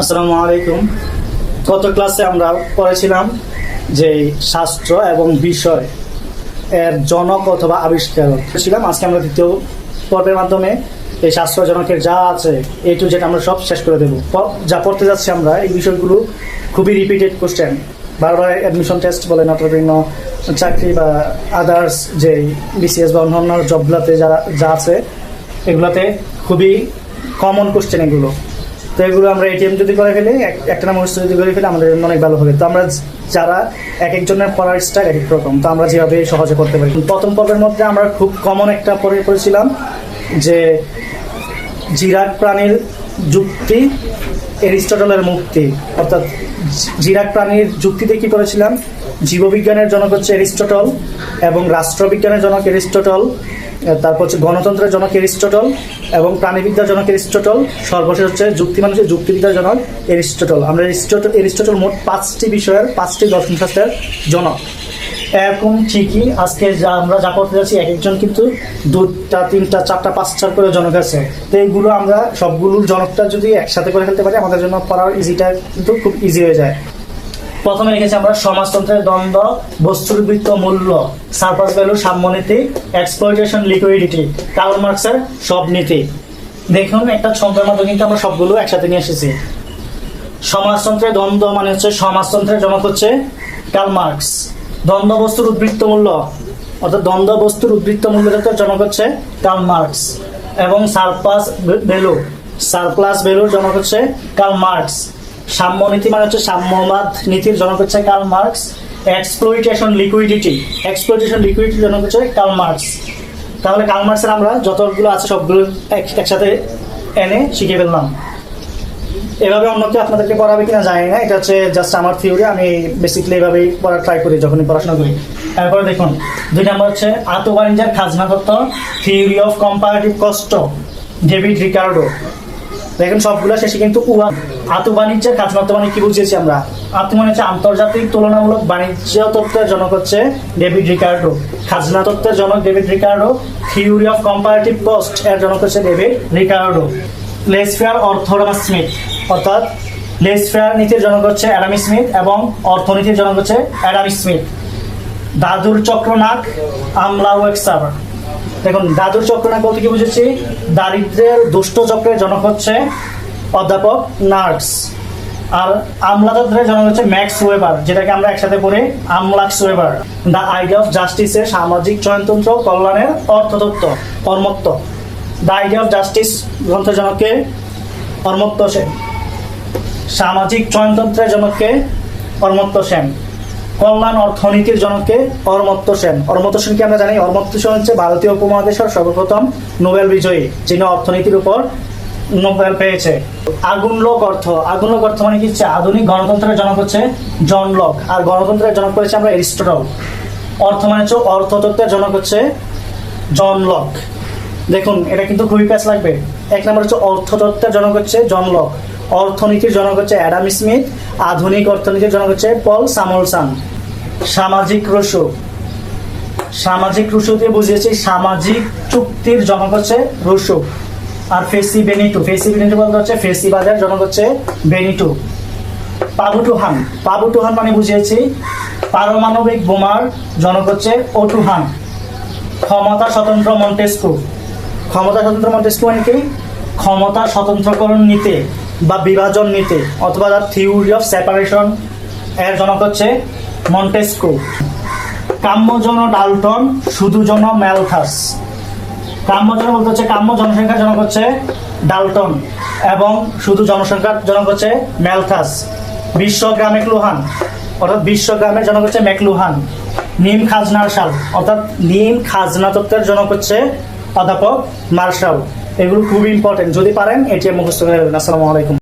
আসসালামু আলাইকুম। গত ক্লাসে আমরা পড়েছিলাম যে শাস্ত্র এবং বিষয় এর জনক অথবা আবিষ্কারক ছিলাম আজকে আমরা দ্বিতীয় পর্বের মাধ্যমে এই শাস্ত্র জনকের যা আছে এই টু যেটা আমরা সব শেষ করে দেবো। যা পড়তে যাচ্ছি আমরা, এই বিষয়গুলো খুবই রিপিটেড কোশ্চেন বারবার অ্যাডমিশন টেস্ট বলেন অথবা বিভিন্ন চাকরি বা আদার্স যে বিসিএস বা অন্যান্য জবগুলোতে যারা যা আছে, এগুলোতে খুবই কমন কোশ্চেন এগুলো। তো এগুলো আমরা এটিএম যদি করে ফেলি একটা না মুখস্থ যদি করে ফেলি, আমাদের জন্য অনেক ভালো হবে। তো আমরা যারা এক একজনের পড়ার স্টাইল এক এক রকম, তো আমরা যেভাবে সহজে করতে পারি। প্রথম পর্বের মধ্যে আমরা খুব কমন একটা পড়ে পড়েছিলাম যে জিরাট প্রাণীর যুক্তি, এরিস্টটলের মুক্তি। অর্থাৎ জিরাট প্রাণীর যুক্তিতে কি করেছিলাম? জীববিজ্ঞানের জনক হচ্ছে এরিস্টটল এবং রাষ্ট্রবিজ্ঞানের জনক এরিস্টটল তারপর হচ্ছে গণতন্ত্রের জনক এরিস্টটল এবং প্রাণীবিদ্যার জনক এরিস্টটল, সর্বশেষ হচ্ছে যুক্তি মানুষের যুক্তিবিদ্যার জনক এরিস্টটল। আমরা এরিস্টটল এরিস্টটল মোট পাঁচটি বিষয়ের, পাঁচটি দর্শনশাস্ত্রের জনক। এরকম ঠিকই, আজকে যা আমরা যা করতে যাচ্ছি, এক একজন কিন্তু দুটা তিনটা, চারটা, পাঁচটার করে জনক আছে। তো এইগুলো আমরা সবগুলোর জনকটা যদি একসাথে করে ফেলতে পারি, আমাদের জন্য পড়ার ইজিটা কিন্তু খুব ইজি হয়ে যায়। প্রথমে লিখেছি আমরা সমাজতন্ত্রের দ্বন্দ্ব বস্তুর বৃত্ত মূল্য সার্পাস ভ্যালু সাম্যনীতি এক্সপ্লয়টেশন লিকুইডিটি কার্ল মার্কসের সব নীতি। দেখুন, একটা ছন্দের মাধ্যমে কিন্তু আমরা সবগুলো একসাথে নিয়ে এসেছি। সমাজতন্ত্রের দ্বন্দ্ব মানে হচ্ছে সমাজতন্ত্রের জনক হচ্ছে কার্ল মার্কস দ্বন্দ্ব, বস্তুর উদ্বৃত্ত মূল্য, অর্থাৎ দ্বন্দ্ব, বস্তুর উদ্বৃত্ত মূল্য জনক হচ্ছে কার্ল মার্কস এবং সারপ্লাস ভ্যালু সারপ্লাস ভ্যালুর জনক হচ্ছে কার্ল মার্কস সাম্য নীতি মানে হচ্ছে সাম্যবাদ নীতির জনক হচ্ছে Karl Marx exploitation liquidity exploitation liquidity জনক হচ্ছে কার্ল মার্কস তাহলে কার্ল মার্কসের আমরা যতগুলো আছে সবগুলো এক- একসাথে এনে শিখে ফেললাম। এভাবে অন্য কেউ আপনাদেরকে পড়াবে কিনা জানি না, এটা হচ্ছে জাস্ট আমার থিওরি আমি বেসিক্যালি এভাবেই পড়ার ট্রাই করি, যখনই পড়াশোনা করি। তারপরে দেখুন, দুই নম্বর হচ্ছে আতো বাণিজ্যের খাজনা তত্ত্ব theory of comparative cost David Ricardo দেখেন সবগুলো শেষে কিন্তু উহা আতু বাণিজ্যের খাজনাত্ম মানে কি বুঝিয়েছি আমরা? আতু মানে হচ্ছে আন্তর্জাতিক তুলনামূলক বাণিজ্য তত্ত্বের জনক হচ্ছে ডেভিড রিকার্ডো। খাজনা তত্ত্বের জনক David Ricardo, theory of comparative cost এর জনক হচ্ছে ডেভিড রিকার্ডো। লেসফেয়ার অর্থোডামাস স্মিথ, অর্থাৎ লেসফেয়ার নীতির জনক হচ্ছে অ্যাডামি স্মিথ এবং অর্থনীতির জনক হচ্ছে অ্যাডামি স্মিথ। দাদুর চক্রনাক আমলা ওয়েক্সার দেখুন, দাদুর চক্রনাক বলতে কি বুঝেছি? দারিদ্রের দুষ্ট চক্রের জনক হচ্ছে অধ্যাপক নার্স। আর আমলাতন্ত্রের জনক হচ্ছে ম্যাক্স ওয়েবার, যেটাকে আমরা একসাথে পড়ি আমলাক্স ওয়েবার। দ্য আইডিয়া অফ জাস্টিসের সামাজিক চয়নতন্ত্র, কল্যাণের অর্থতত্ত্ব, কর্মত্ব। দ্য আইডিয়া অফ জাস্টিস গ্রন্থের জনককে কর্মত্ব সেন। সামাজিক চয়নতন্ত্রের জনককে কর্মত্ব সেন। কল্যাণ অর্থনীতির জনকে অরমত্ত সেন। অরমত্ত সেনকে আমরা জানি? অরমত্ত সেন হচ্ছে ভারতীয় উপমহাদেশের সর্বপ্রথম নোবেল বিজয়ী, যিনি অর্থনীতির উপর নোবেল পেয়েছে। আগুন লোক অর্থ। আগুন লোক অর্থ মানে কি হচ্ছে? আধুনিক গণতন্ত্রের জনক হচ্ছে জন লক। আর গণতন্ত্রের জনক করেছে আমরা এরিস্টটল। অর্থ মানে হচ্ছে অর্থতত্ত্বের জনক হচ্ছে জন লক। দেখুন, এটা কিন্তু খুবই প্যাচ লাগবে। এক নম্বর হচ্ছে অর্থতত্ত্বের জনক হচ্ছে জন লক। অর্থনীতির জনক হচ্ছে অ্যাডাম স্মিথ, আধুনিক অর্থনীতির জনক হচ্ছে পল সামলসান। সামাজিক রসু সামাজিক রসু দিয়ে বুঝিয়েছি, সামাজিক চুক্তির জনক হচ্ছে রসু আর ফেসি বেনিটু। ফেসি বেনিটু বলতে হচ্ছে ফেসিবাদের জনক হচ্ছে বেনিটু। পাবুটুহান। পাবুটুহান মানে বুঝিয়েছি, পারমাণবিক বোমার জনক হচ্ছে ওটুহান ক্ষমতা স্বতন্ত্র মন্টেস্কু। ক্ষমতা স্বতন্ত্র মন্টেস্কু মানে কি? ক্ষমতা স্বতন্ত্রকরণ নিতে। বা বিভাজন নিতে অথবা তার থিওরি অফ সেপারেশন এর জনক হচ্ছে মন্টেস্কু। কাম্যজন ডালটন শুধুজন ম্যালথাস। কাম্যজন বলতে হচ্ছে কাম্য জনসংখ্যার জনক হচ্ছে ডালটন এবং শুধু জনসংখ্যার জনক হচ্ছে ম্যালথাস। বিশ্বগ্রামে ক্লুহান, অর্থাৎ বিশ্বগ্রামের জনক হচ্ছে ম্যাকলুহান। নিম খাজনার সাল অর্থাৎ নিম খাজনা তত্ত্বের জনক হচ্ছে অধ্যাপক মার্শাল। এগুলো খুবই ইম্পর্টেন্ট যদি পারেন এটি মুখস্থ করে আসসালামু আলাইকুম।